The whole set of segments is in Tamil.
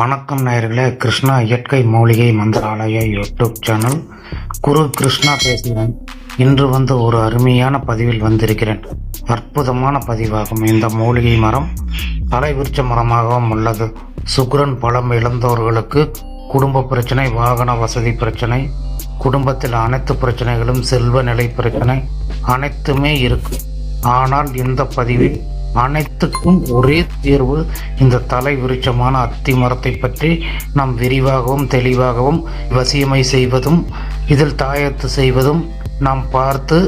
வணக்கம் நேயர்களே கிருஷ்ணா இயற்கை மூலிகை மந்திராலய யூடியூப் சேனல். குரு கிருஷ்ணா பேசுகிறேன். இன்று வந்து ஒரு அருமையான பதிவில் வந்திருக்கிறேன். அற்புதமான பதிவாகும். இந்த மூலிகை மரம் தலைவிருச்ச மரமாகவும் உள்ளது. சுக்ரன் பலம் இழந்தவர்களுக்கு குடும்ப பிரச்சனை வாகன வசதி பிரச்சனை குடும்பத்தில் அனைத்து பிரச்சனைகளும் செல்வ நிலை பிரச்சனை அனைத்துமே இருக்கும் ஆனால் இந்த பதிவில் அனைத்துக்கும் ஒரே தீர்வு இந்த தலை விருட்சமான அத்தி மரத்தை பற்றி நாம் விரிவாகவும் தெளிவாகவும் வசியமை செய்வதும் இதில் தாயத்து செய்வதும் நாம் பார்த்து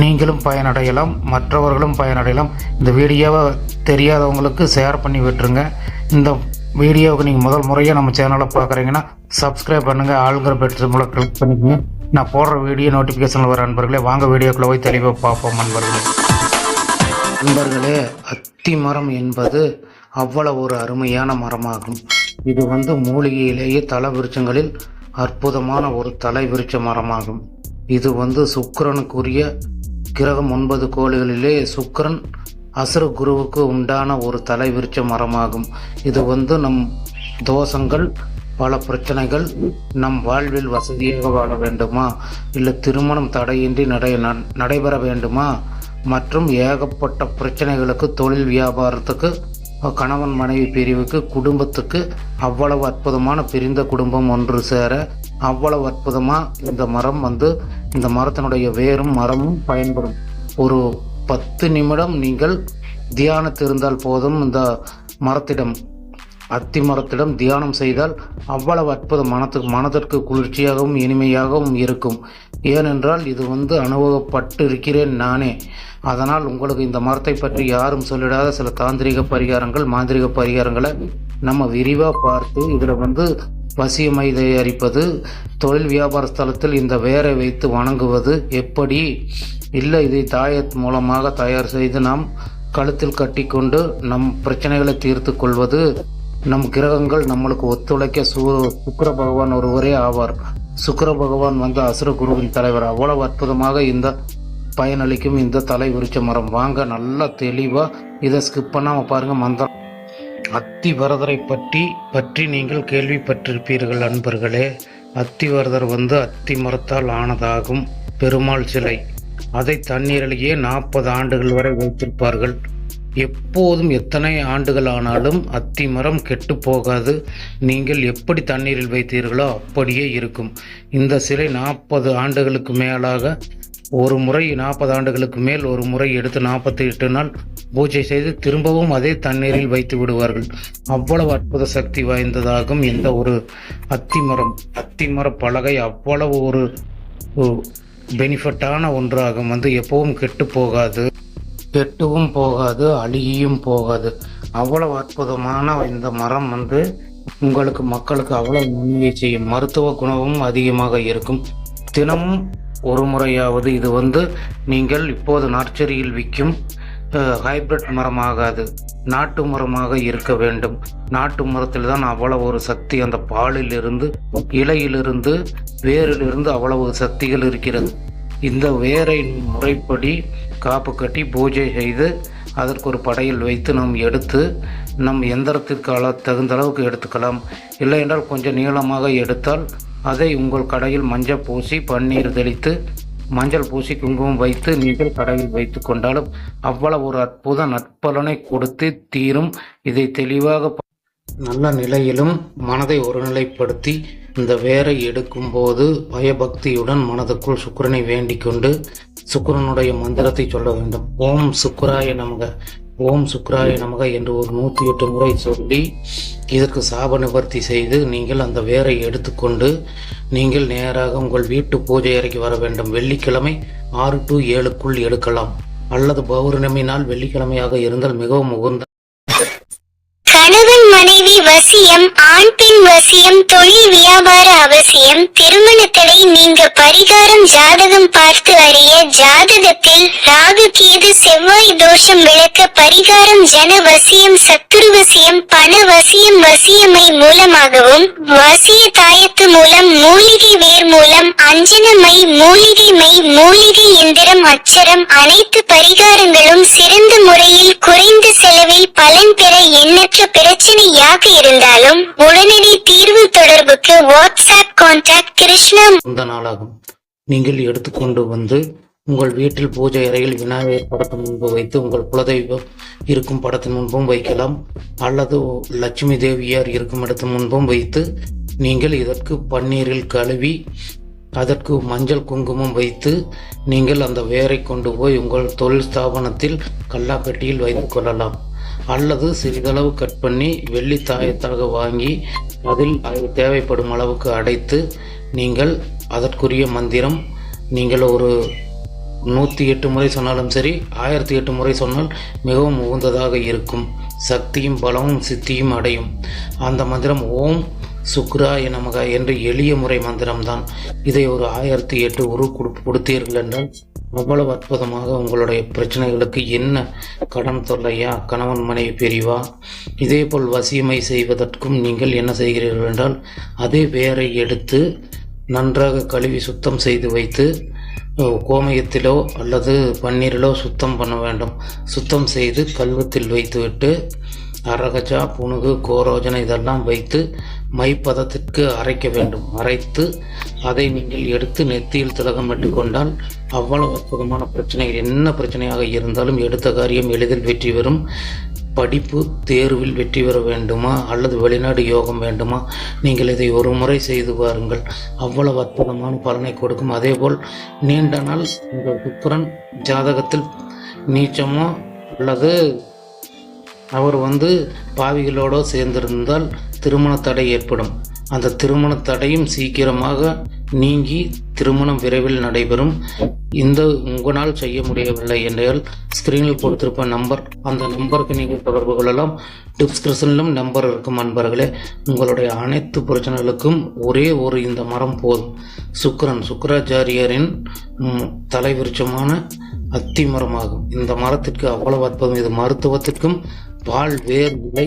நீங்களும் பயனடையலாம் மற்றவர்களும் பயனடையலாம். இந்த வீடியோவை தெரியாதவங்களுக்கு ஷேர் பண்ணி விட்டுருங்க. இந்த வீடியோவுக்கு நீங்கள் முதல் முறையாக நம்ம சேனலை பார்க்குறீங்கன்னா சப்ஸ்கிரைப் பண்ணுங்கள் ஆளுங்கிற பெற்ற மூலம் கிளிக் பண்ணிக்கோங்க. நான் போடுற வீடியோ நோட்டிஃபிகேஷனில் வர அன்பர்களே வாங்க வீடியோக்குள்ளே போய் தெளிவாக பார்ப்போம் அன்பர்களே. நண்பர்களே அத்தி மரம் என்பது அவ்வளவு ஒரு அருமையான மரமாகும். இது வந்து மூலிகையிலேயே தலை விருட்சங்களில் அற்புதமான ஒரு தலை விருட்ச மரமாகும். இது வந்து சுக்கரனுக்குரிய கிரகம் ஒன்பது கோள்களிலே சுக்கிரன் அசுர குருவுக்கு உண்டான ஒரு தலை விருட்ச மரமாகும். இது வந்து நம் தோஷங்கள் பல பிரச்சனைகள் நம் வாழ்வில் வசதியாக வாழ வேண்டுமா? இல்லை திருமணம் தடையின்றி நடை நடைபெற வேண்டுமா? மற்றும் ஏகப்பட்ட பிரச்சனைகளுக்கு தொழில் வியாபாரத்துக்கு கணவன் மனைவி பிரிவுக்கு குடும்பத்துக்கு அவ்வளவு அற்புதமான பிரிந்த குடும்பம் ஒன்று சேர அவ்வளவு அற்புதமாக இந்த மரம் வந்து இந்த மரத்தினுடைய வேரும் மரமும் பயன்படும். ஒரு பத்து நிமிடம் நீங்கள் தியானத்திருந்தால் போதும் இந்த மரத்திடம் அத்தி மரத்திடம் தியானம் செய்தால் அவ்வளவு அற்புதம் மனத்துக்கு மனதிற்கு குளிர்ச்சியாகவும் இனிமையாகவும் இருக்கும். ஏனென்றால் இது வந்து அனுபவப்பட்டு இருக்கிறேன் நானே. அதனால் உங்களுக்கு இந்த மரத்தை பற்றி யாரும் சொல்லிடாத சில தாந்திரிக பரிகாரங்கள் மாந்திரிக பரிகாரங்களை நம்ம விரிவாக பார்த்து இதில் வந்து வசியமை தயாரிப்பது தொழில் வியாபார ஸ்தலத்தில் இந்த வேரை வைத்து வணங்குவது எப்படி? இல்லை இதை தாயத் மூலமாக தயார் செய்து நாம் கழுத்தில் கட்டிக்கொண்டு நம் பிரச்சனைகளை தீர்த்து கொள்வது நம் கிரகங்கள் நம்மளுக்கு ஒத்துழைக்க சு சுக்கர பகவான் ஒருவரே ஆவார். சுக்கர பகவான் வந்து அசுர குருவின் தலைவர். அவ்வளவு அற்புதமாக இந்த பயனளிக்கும் இந்த தலை உரிச்ச மரம். வாங்க நல்லா தெளிவாக இதை ஸ்கிப் பண்ணாமல் பாருங்கள் மந்திரம். அத்திவரதரை பற்றி பற்றி நீங்கள் கேள்விப்பட்டிருப்பீர்கள் அன்பர்களே. அத்திவரதர் வந்து அத்தி மரத்தால் ஆனதாகும். பெருமாள் சிலை. அதை தண்ணீரிலேயே நாற்பது ஆண்டுகள் வரை வைத்திருப்பார்கள். எப்போதும் எத்தனை ஆண்டுகள் ஆனாலும் அத்திமரம் கெட்டு போகாது. நீங்கள் எப்படி தண்ணீரில் வைத்தீர்களோ அப்படியே இருக்கும். இந்த சிலை நாற்பது ஆண்டுகளுக்கு மேலாக ஒரு முறை நாற்பது ஆண்டுகளுக்கு மேல் ஒரு முறை எடுத்து நாற்பத்தி எட்டு நாள் பூஜை செய்து திரும்பவும் அதே தண்ணீரில் வைத்து விடுவார்கள். அவ்வளவு அற்புத சக்தி வாய்ந்ததாகும் இந்த ஒரு அத்திமரம். அத்திமர பலகை அவ்வளவு ஒரு பெனிஃபிட்டான ஒன்றாகும். வந்து எப்பவும் கெட்டு போகாது. கெட்டவும் போகாது அழுகியும் போகாது. அவ்வளவு அற்புதமான இந்த மரம் வந்து உங்களுக்கு மக்களுக்கு அவ்வளவு நன்மையை செய்யும். மருத்துவ குணமும் அதிகமாக இருக்கும். தினமும் ஒரு முறையாவது இது வந்து நீங்கள் இப்போது நர்ச்சரியில் விற்கும் ஹைபிரிட் மரமாகாது. நாட்டு மரமாக இருக்க வேண்டும். நாட்டு மரத்தில் தான் அவ்வளவு ஒரு சக்தி அந்த பாலில் இருந்து இலையிலிருந்து வேரிலிருந்து அவ்வளவு சக்திகள் இருக்கிறது. இந்த வேரை முறைப்படி காப்பு கட்டி பூஜை செய்து அதற்கு ஒரு படையில் வைத்து நாம் எடுத்து நம் எந்திரத்திற்கு அள தகுந்த அளவுக்கு எடுத்துக்கலாம். இல்லை என்றால் கொஞ்சம் நீளமாக எடுத்தால் அதை உங்கள் கடையில் மஞ்சள் பூசி பன்னீர் தெளித்து மஞ்சள் பூசி குங்குமம் வைத்து நீங்கள் கடையில் வைத்து கொண்டாலும் அவ்வளவு ஒரு அற்புத நற்பலனை கொடுத்து தீரும். இதை தெளிவாக நல்ல நிலையிலும் மனதை ஒருநிலைப்படுத்தி இந்த வேரை எடுக்கும்போது பயபக்தியுடன் மனதுக்குள் சுக்கரனை வேண்டிக் கொண்டு சுக்கரனுடைய மந்திரத்தை சொல்ல வேண்டும். ஓம் சுக்கராய நமக ஓம் சுக்கராய நமக என்று ஒரு நூற்றி எட்டு முறை சொல்லி இதற்கு சாப நிவர்த்தி செய்து நீங்கள் அந்த வேரை எடுத்துக்கொண்டு நீங்கள் நேராக உங்கள் வீட்டு பூஜை அறைக்கு வர வேண்டும். வெள்ளிக்கிழமை ஆறு டு ஏழுக்குள் எடுக்கலாம். அல்லது பௌர்ணமி நாள் வெள்ளிக்கிழமையாக இருந்தால் மிகவும் உகந்த வசியம் ஆண் பெண் வசியம் தொழில் வியாபார அவசியம் திருமண தடை நீங்க பரிகாரம் ஜாதகம் பார்த்து அறிய ஜாதகத்தில் ராகு கேது செவ்வாய் தோஷம் விளக்க பரிகாரம் ஜன வசியம் சத்துரு வசியம் பண வசியம் வசியமை மூலமாகவும் வசிய தாயத்து மூலம் மூல வேர் மூலம் அஞ்சனமை மூலிகை மை மூலிகை எந்திரம் அச்சரம் அனைத்து பரிகாரங்களும் சிறந்த முறையில் குறைந்த செலவில் பலன் பெற எண்ணற்ற பிரச்சனையாக இருந்தாலும் உடனடி தீர்வு தொடர்புக்கு வாட்ஸ்அப் கான்டாக்ட் கிருஷ்ணா இந்த நாளாகும். நீங்கள் எடுத்துக்கொண்டு வந்து உங்கள் வீட்டில் பூஜை அறையில் விநாயகர் படத்தின் முன்பு வைத்து உங்கள் குலதெய்வம் இருக்கும் படத்தின் முன்பும் வைக்கலாம். அல்லது லட்சுமி தேவியார் இருக்கும் இடத்தின் முன்பும் வைத்து நீங்கள் இதற்கு பன்னீரில் கழுவி அதற்கு மஞ்சள் குங்குமம் வைத்து நீங்கள் அந்த வேரை கொண்டு போய் உங்கள் தொழில் ஸ்தாபனத்தில் கல்லாப்பெட்டியில் வைத்து கொள்ளலாம். அல்லது சிறிதளவு கட் பண்ணி வெள்ளி தாயத்தாக வாங்கி அதில் அது தேவைப்படும் அளவுக்கு அடைத்து நீங்கள் அதற்குரிய மந்திரம் நீங்கள் ஒரு நூற்றி எட்டு முறை சொன்னாலும் சரி ஆயிரத்தி எட்டு முறை சொன்னால் மிகவும் உகந்ததாக இருக்கும். சக்தியும் பலமும் சித்தியும் அடையும். அந்த மந்திரம் ஓம் சுக்ராய நமக என்று எளிய முறை மந்திரம்தான். இதை ஒரு ஆயிரத்தி எட்டு உரு கொடு- கொடுத்தீர்கள் என்றால் அவ்வளவு அற்புதமாக உங்களுடைய பிரச்சனைகளுக்கு என்ன கடன் தொல்லையா? கணவன் மனைவி பிரிவா? இதேபோல் வசியமை செய்வதற்கும் நீங்கள் என்ன செய்கிறீர்கள் என்றால் அதே வேரை எடுத்து நன்றாக கழுவி சுத்தம் செய்து வைத்து கோமயத்திலோ அல்லது பன்னீரிலோ சுத்தம் பண்ண வேண்டும். சுத்தம் செய்து கல்வத்தில் வைத்துவிட்டு அரகஜா புணுகு கோரோஜனை இதெல்லாம் வைத்து மைப்பதத்திற்கு அரைக்க வேண்டும். அரைத்து அதை நீங்கள் எடுத்து நெத்தியில் திலகமிட்டு கொண்டால் அவ்வளவு அற்புதமான பிரச்சனைகள் என்ன பிரச்சனையாக இருந்தாலும் எடுத்த காரியம் எளிதில் வெற்றி பெறும். படிப்பு தேர்வில் வெற்றி பெற வேண்டுமா? அல்லது வெளிநாடு யோகம் வேண்டுமா? நீங்கள் இதை ஒரு முறை செய்து பாருங்கள். அவ்வளவு அற்புதமான பலனை கொடுக்கும். அதேபோல் நீண்ட நாள் உங்கள் சுக்கரன் ஜாதகத்தில் நீச்சமோ அல்லது அவர் வந்து பாவிகளோடு சேர்ந்திருந்தால் திருமண தடை ஏற்படும். அந்த திருமண தடையும் சீக்கிரமாக நீங்கி திருமணம் விரைவில் நடைபெறும். இந்த உங்களால் செய்ய முடியவில்லை என்றால் ஸ்க்ரீனில் கொடுத்திருப்ப நம்பர் அந்த நம்பருக்கு நீங்கள் தொடர்பு கொள்ளலாம். டிஸ்கிரிப்ஷனிலும் நம்பர் இருக்கும் அன்பர்களே. உங்களுடைய அனைத்து பிரச்சனைகளுக்கும் ஒரே ஒரு இந்த மரம் போதும். சுக்கரன் சுக்கராச்சாரியரின் தலைவிருச்சமான தலைவிருட்சமான அத்தி மரமாகும் இந்த மரத்திற்கு அவ்வளவு அற்புதம். இது மருத்துவத்திற்கும் பால் வேர் இலை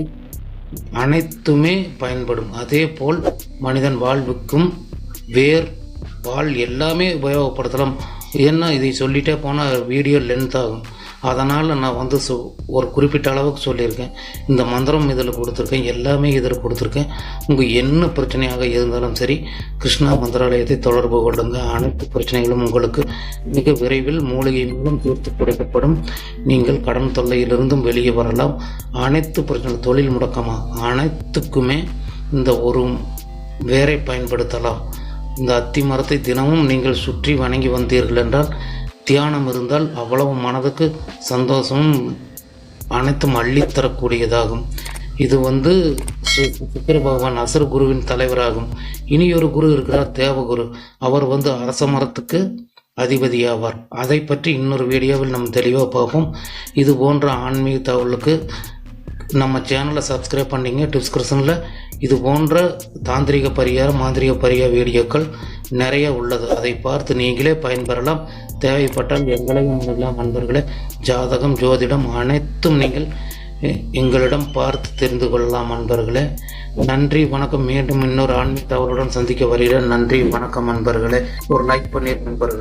அனைத்துமே பயன்படும். அதே போல் மனிதன் வாழ்வுக்கும் வேர் பால் எல்லாமே உபயோகப்படுத்தலாம். ஏன்னா இதை சொல்லிட்டே போனால் வீடியோ லென்த் ஆகும். அதனால் நான் வந்து சொ ஒரு குறிப்பிட்ட அளவுக்கு சொல்லியிருக்கேன். இந்த மந்திரம் இதில் கொடுத்துருக்கேன் எல்லாமே இதில் கொடுத்துருக்கேன். உங்கள் என்ன பிரச்சனையாக இருந்தாலும் சரி கிருஷ்ணா மந்திராலயத்தை தொடர்பு கொள்ளுங்கள் அனைத்து பிரச்சனைகளும் உங்களுக்கு மிக விரைவில் மூலிகை மூலம் தீர்த்து கொடுக்கப்படும். நீங்கள் கடன் தொல்லையிலிருந்தும் வெளியே வரலாம். அனைத்து பிரச்சனை தொழில் முடக்கமாக அனைத்துக்குமே இந்த ஒரு வேரை பயன்படுத்தலாம். இந்த அத்தி மரத்தை தினமும் நீங்கள் சுற்றி வணங்கி வந்தீர்கள் என்றால் தியானம் இருந்தால் அவ்வளவு மனதுக்கு சந்தோஷமும் அனைத்தும் அள்ளித்தரக்கூடியதாகும் இது வந்து சு- சுக்கிர பகவான் அசுர குருவின் தலைவராகும். இனி ஒரு குரு இருக்கிறார் தேவகுரு. அவர் வந்து அரச மரத்துக்கு அதிபதியாவார். அதை பற்றி இன்னொரு வீடியோவில் நம்ம தெளிவாக பார்ப்போம். இது போன்ற ஆன்மீக தகவலுக்கு நம்ம சேனலை சப்ஸ்கிரைப் பண்ணிங்க டிஸ்கிரிப்ஷனில் இது போன்ற தாந்திரிக பரிகாரம் மாந்திரிக பரிகார வீடியோக்கள் நிறைய உள்ளது. அதை பார்த்து நீங்களே பயன்பெறலாம். தேவைப்பட்டால் எங்களையும் எல்லாம் நண்பர்களே ஜாதகம் ஜோதிடம் அனைத்தும் நீங்கள் எங்களிடம் பார்த்து தெரிந்து கொள்ளலாம் நண்பர்களே. நன்றி வணக்கம். மீண்டும் இன்னொரு ஆன்மீக தகவலுடன் சந்திக்க வருகிறேன். நன்றி வணக்கம் நண்பர்களே. ஒரு லைக் பண்ணி நண்பர்களே.